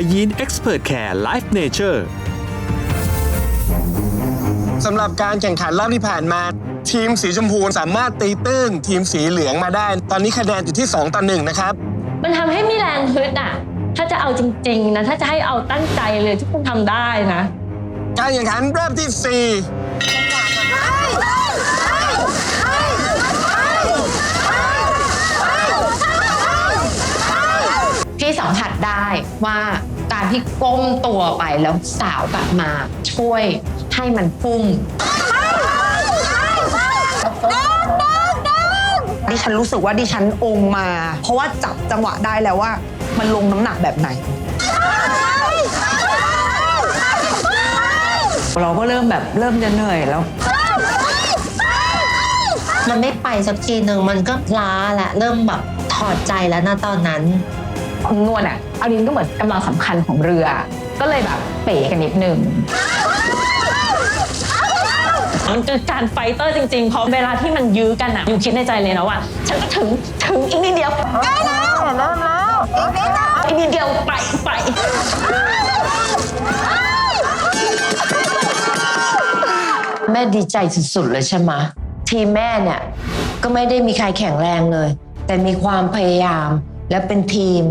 by Yin Expert Care Life Nature สำหรับการแข่งขันรอบที่ผ่านมา ทีมสีชมพูสามารถตีตื้น ทีมสีเหลืองมาได้ ตอนนี้คะแนนอยู่ที่ 2 ต่อ 1 นะครับ มันทำให้มีแรงฮึดอะ ถ้าจะเอาจริง ๆ นะ ถ้าจะให้เอาตั้งใจเลยทุกคนทำได้นะ การแข่งขันรอบที่พี่สัมผัสได้ว่า การที่ก้มตัวไปแล้วสาวกลับมาช่วยให้มันพุ่ง ดิฉันรู้สึกว่าดิฉันองค์มา เพราะว่าจับจังหวะได้แล้วว่า มันลงน้ำหนักแบบไหน เราก็เริ่มแบบเริ่มจะเหนื่อยแล้ว มันไม่ไปสักทีหนึ่งมันก็ล้าแหละเริ่มแบบถอดใจแล้วนะตอนนั้น นวลอะเอาดินก็เหมือนกำลังสำคัญของเรือ ก็เลยแบบเป๋กันนิดนึงมันคือการไฟเตอร์จริงๆ เพราะเวลาที่มันยื้อกันอะอยู่คิดในใจเลยนะว่า ฉันก็ถึงถึงอีกนิดเดียวได้แล้วเริ่มแล้วอีกนิดเดียวอีกนิดเดียวไปไปแม่ดีใจสุดๆเลยใช่ไหมทีมแม่เนี่ย ก็ไม่ได้มีใครแข็งแรงเลย แต่มีความพยายาม และเป็นทีม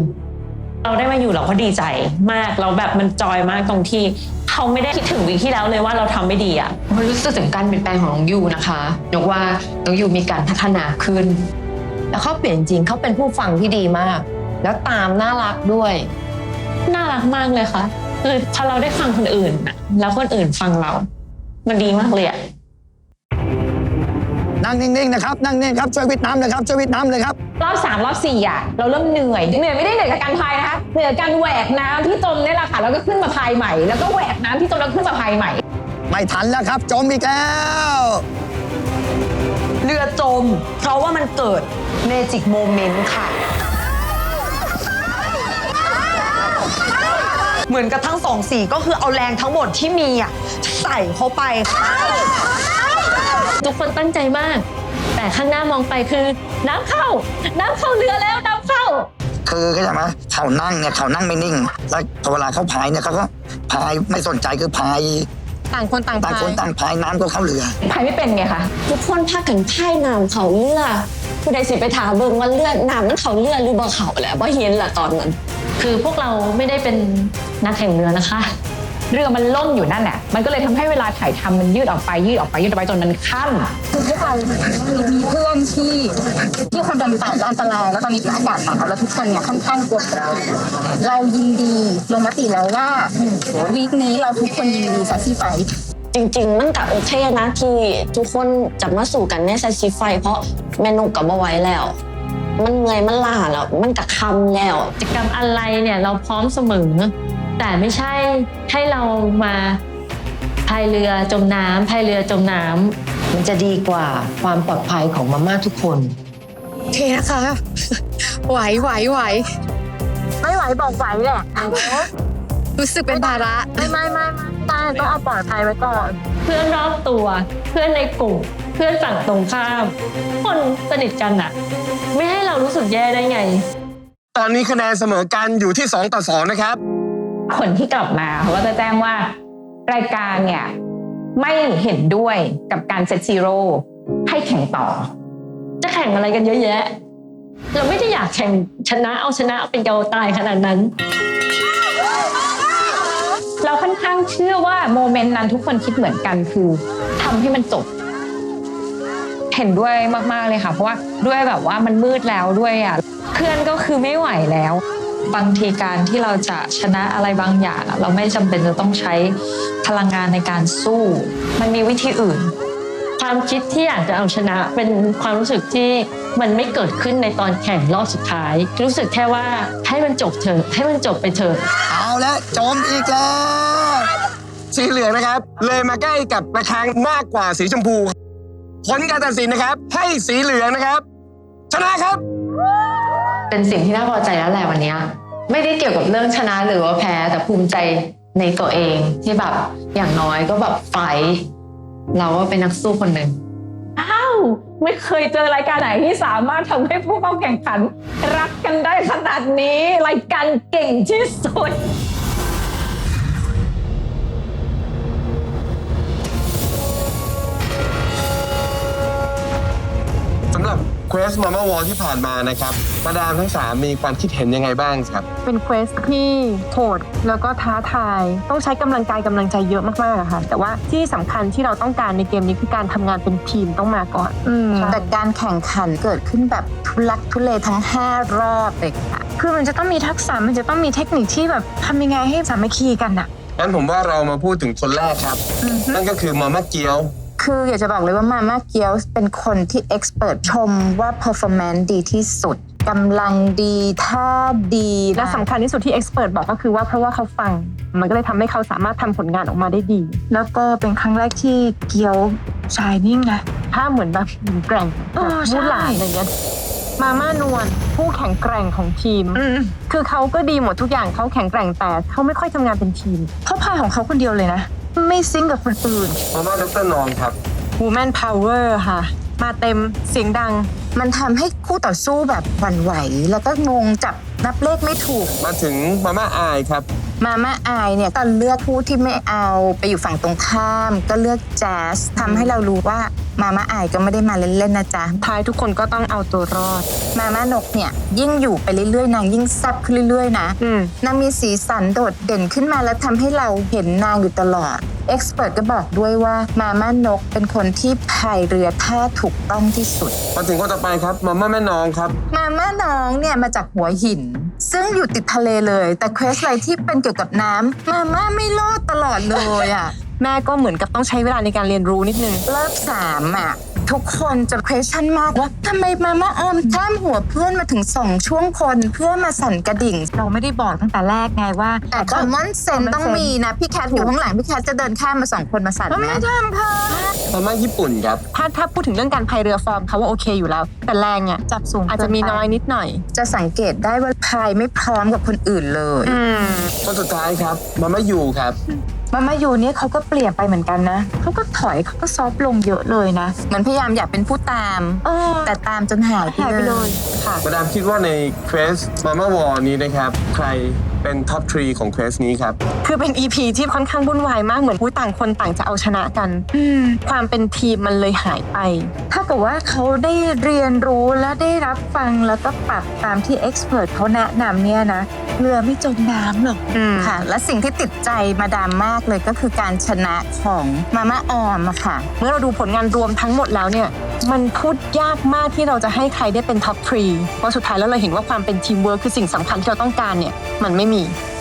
เราได้มาอยู่เราก็ดีใจมากเราแบบมันจอยมากตรงที่ เขาไม่ได้คิดถึงวีคที่แล้วเลยว่าเราทำไม่ดีอะมันรู้สึกถึงการเปลี่ยนแปลงของน้องยูนะคะยกว่าน้องยูมีการพัฒนาขึ้น แล้วเขาเปลี่ยนจริงเขาเป็นผู้ฟังที่ดีมาก แล้วตามน่ารักด้วย น่ารักมากเลยค่ะคือพอเราได้ฟังคนอื่นน่ะแล้วคนอื่นฟังเรา มันดีมากเลยอะ นั่งนิ่งๆนะครับ นั่งนิ่งครับ ช่วยวิทย์น้ำเลยครับ ช่วยวิทย์น้ำเลยครับ รอบสามรอบสี่อะเราเริ่มเหนื่อย เหนื่อยไม่ได้เหนื่อยกับการพายนะคะ เหนื่อยกับการแหวกน้ำที่จมนี่แหละค่ะ แล้วก็ขึ้นมาพายใหม่ แล้วก็แหวกน้ำที่จมแล้วขึ้นมาพายใหม่ ไม่ทันแล้วครับ จมอีกแล้ว เรือจม เพราะว่ามันเกิดเมจิกโมเมนต์ค่ะ เหมือนกับทั้งสองสีก็คือเอาแรงทั้งหมดที่มีอะใส่เข้าไป ทุกคนตั้งใจมาก แต่ข้างหน้ามองไปคือ น้ำเข้า น้ำเข้าเรือแล้วน้ำเข้า คือก็อย่างว่าเขานั่งเนี่ยเขานั่งไม่นิ่ง แล้วพอเวลาเขาพายเนี่ยเขาก็พายไม่สนใจคือพายต่างคนต่างต่างพาคนยต่างพายน้ำก็เข้าเรือ พายไม่เป็นไงคะทุกคนพากันพ่ายน้ำเขาเรือผู้ใดสิไปถามเบิ่งว่าเลือดน้ำมันเขาเรือหรือบ่เขาแหละบ่เห็นแหละตอนนั้น คือพวกเราไม่ได้เป็นนักแข่งเรือนะคะ เรือมันล่มอยู่นั่นแหละมันก็เลยทำให้เวลาถ่ายทำมันยืดออกไปยืดออกไปยืดออกไปจนมันค่ำคือพวกเรามีเพื่อนที่ที่คนเดินป่าแล้วอันตรายแล้วตอนนี้เป็นอากาศหนาวแล้วทุกคนเนี่ยค่อนข้างกลัวเรายินดีลงมติแล้วว่าวีคนี้เราทุกคนยินดีซัสซี่ไฟจริงๆ มันก็โอเคนะที่ทุกคนจะมาสู่กันในไซซิไฟ เพราะเมนูกับมาไว้แล้วมันเงอยมันล่าแล้ว มันกะคำแล้วกิจกรรมอะไรเนี่ยเราพร้อมเสมอ แต่ไม่ใช่ให้เรามาพายเรือจมน้ำพายเรือจมน้ำมันจะดีกว่าความปลอดภัยของมาม่าทุกคน โอเคนะคะ ไหวไหวไหวไม่ไหวบอกไหวแหละรู้สึกเป็นภาระ ไม่ไม่ไม่ไม่ต้องเอาปลอดภัยไว้ก่อน เพื่อนรอบตัว เพื่อนในกลุ่ม เพื่อนฝั่งตรงข้าม คนสนิทกันอะไม่ให้เรารู้สึกแย่ได้ไง ตอนนี้คะแนนเสมอกันอยู่ที่ 2 ต่อ 2 นะครับ คนที่กลับมาเขาก็จะแจ้งว่ารายการเนี่ยไม่เห็นด้วยกับการเซตซีโร่ให้แข่งต่อ จะแข่งอะไรกันเยอะแยะ เราไม่ได้อยากแข่งชนะเอาชนะเป็นเกาตายขนาดนั้น เราค่อนข้างเชื่อว่าโมเมนต์นั้นทุกคนคิดเหมือนกันคือทำให้มันจบเห็นด้วยมาก ๆ เลยค่ะ เพราะว่าด้วยแบบว่ามันมืดแล้วด้วยอะเพื่อนก็คือไม่ไหวแล้ว บางทีการที่เราจะชนะอะไรบางอย่างอะเราไม่จำเป็นจะต้องใช้พลังงานในการสู้ มันมีวิธีอื่น ความคิดที่อยากจะเอาชนะเป็นความรู้สึกที่มันไม่เกิดขึ้นในตอนแข่งรอบสุดท้าย รู้สึกแค่ว่าให้มันจบเถอะให้มันจบไปเถอะเอาแล้วจมอีกแล้วสีเหลืองนะครับ เลยมาใกล้กับระฆังมากกว่าสีชมพูผลการตัดสินนะครับ ให้สีเหลืองนะครับ ชนะครับ เป็นสิ่งที่น่าพอใจแล้วแหละวันนี้ ไม่ได้เกี่ยวกับเรื่องชนะหรือว่าแพ้แต่ภูมิใจในตัวเองที่แบบอย่างน้อยก็แบบไฟเราก็เป็นนักสู้คนหนึ่งอ้าวไม่เคยเจอรายการไหนที่สามารถทำให้ผู้เข้าแข่งขัน รักกันได้ขนาดนี้ รายการเก่งที่สุด เควสมาม่าวอลที่ผ่านมานะครับมาดามทั้ง 3 มีความคิดเห็นยังไงบ้างครับ เป็นเควสที่โหดแล้วก็ท้าทาย ต้องใช้กำลังกายกำลังใจเยอะมากๆอะค่ะ แต่ว่าที่สำคัญที่เราต้องการในเกมนี้คือการทำงานเป็นทีมต้องมาก่อนแต่การแข่งขันเกิดขึ้นแบบทุลักทุเลทั้ง 5 รอบเลยค่ะคือมันจะต้องมีทักษะมันจะต้องมีเทคนิคที่แบบทำยังไงให้สามัคคีกันอะ งั้นผมว่าเรามาพูดถึงคนแรกครับ นั่นก็คือมาม่าเกียว คืออยากจะบอกเลยว่ามาม่าเกียวเป็นคนที่เอ็กซ์เพรสชมว่า performance ดีที่สุดกำลังดีท่าดีและสำคัญที่สุดที่เอ็กซ์เพรสบอกก็คือว่าเพราะว่าเขาฟัง มันก็เลยทำให้เขาสามารถทำผลงานออกมาได้ดี แล้วก็เป็นครั้งแรกที่เกียวชายนิ่งนะถ้าเหมือนแบบแกร่งเอแบบอใช่มูหลานอะไรเงี้ยมาม่านวลผู้แข็งแกร่งของทีม คือเขาก็ดีหมดทุกอย่างเขาแข็งแกร่งแต่เขาไม่ค่อยทำงานเป็นทีมเขาพาของเขาคนเดียวเลยนะ ไม่ซิงกับคนอื่นมาม่าดรนองครับ Woman Power ค่ะ มาเต็มเสียงดัง มันทำให้คู่ต่อสู้แบบหวั่นไหว แล้วก็งงจับนับเลขไม่ถูก มาถึงมาม่าอายครับ มาม่าอายเนี่ยก็เลือกผู้ที่ไม่เอาไปอยู่ฝั่งตรงข้าม ก็เลือกแจ๊สทำให้เรารู้ว่ามาม่าอายก็ไม่ได้มาเล่นๆนะจ๊ะท้ายทุกคนก็ต้องเอาตัวรอด มาม่านกเนี่ยยิ่งอยู่ไปเรื่อยๆนางยิ่งแซ่บขึ้นเรื่อยๆนะอืม นางมีสีสันโดดเด่นขึ้นมาแล้วทำให้เราเห็นนางอยู่ตลอดเอ็กซ์เพรสก็บอกด้วยว่ามาม่านกเป็นคนที่พายเรือท่าถูกต้องที่สุด มาถึงคนต่อไปครับมาม่าแม่นองครับ มาม่าน้องเนี่ยมาจากหัวหิน ซึ่งอยู่ติดทะเลเลย แต่เควสอะไรที่เป็นเกี่ยวกับน้ำมาม่าไม่รอดตลอดเลยอะ แม่ก็เหมือนกับต้องใช้เวลาในการเรียนรู้นิดนึงรอบสามอะ ทุกคนจะ question มากว่าทำไมมาม่าออมข้ามหัวเพื่อนมาถึงสองช่วงคนเพื่อมาสั่นกระดิ่ง เราไม่ได้บอกตั้งแต่แรกไงว่าแต่ common sense ต้องมีนะ พี่แคทอยู่ข้างหลัง พี่แคทจะเดินข้ามมาสองคนมาสั่นไหมไม่ทำค่ะมาม่าญี่ปุ่นครับ ถ้าถ้าพูดถึงเรื่องการพายเรือฟอร์มเขาว่าโอเคอยู่แล้ว แต่แรงเนี่ยจับสูงอาจจะมีน้อยนิดหน่อย จะสังเกตได้ว่าพายไม่พร้อมกับคนอื่นเลยอืมคนสุดท้ายครับมาม่ายูครับ มามายูเนี่ยเขาก็เปลี่ยนไปเหมือนกันนะเขาก็ถอยเขาก็ซอฟต์ลงเยอะเลยนะเหมือนพยายามอยากเป็นผู้ตาม เออ แต่ตามจนหายหายไปเลยค่ะ มาดามคิดว่าในเควสมาม่าวอลนี้นะครับ ใคร เป็นท็อปทรีของเควสนี้ครับ คือเป็น EP ที่ค่อนข้างวุ่นวายมากเหมือนผู้ต่างคนต่างจะเอาชนะกัน ความเป็นทีมมันเลยหายไป ถ้ากับว่าเขาได้เรียนรู้และได้รับฟังแล้วก็ปรับตามที่เอ็กซ์เพรสเขาแนะนำเนี่ยนะ เรือไม่จมน้ำหรอกอืมค่ะ และสิ่งที่ติดใจมาดามมากเลยก็คือการชนะของมาม่าออมอะค่ะ เมื่อเราดูผลงานรวมทั้งหมดแล้วเนี่ยมันพูดยากมากที่เราจะให้ใครได้เป็นท็อปทรีเพราะสุดท้ายแล้วเราเห็นว่าความเป็นทีมเวิร์คคือสิ่งสำคัญที่เราต้องการเนี่ยมันไม่ Me.